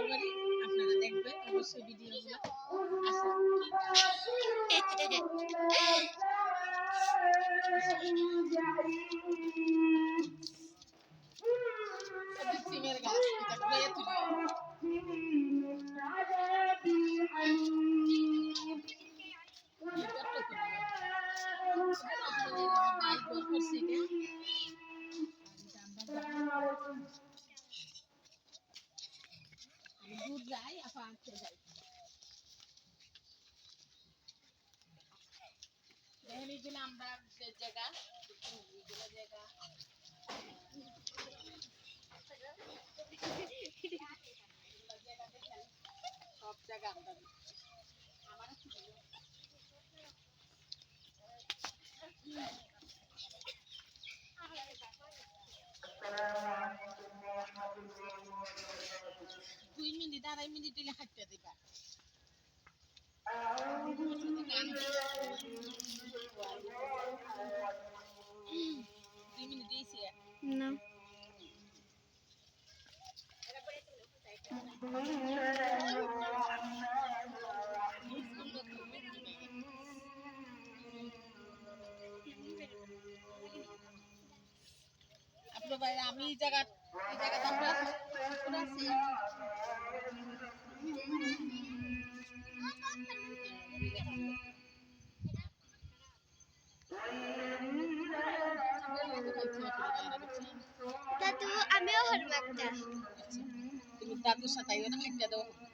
বাড়ি। আপনারা দেখবেন অবশ্যই ভিডিওগুলো আছে। দুধ যাই আপা আনতে যাই আমরা যে জায়গা এইগুলো জায়গা এগুলো জায়গা দেখেন সব জায়গা আমরা দিচ্ছি। আমার দুই মিনিট আড়াই মিনিট দিলে খাইতে দিবা। দুই মিনিট দিয়েছি না। আপনার আমি এই জায়গা এই জায়গাতে আমরা আছি। Mm-hmm. Limitado sa tayo ng Ecuador.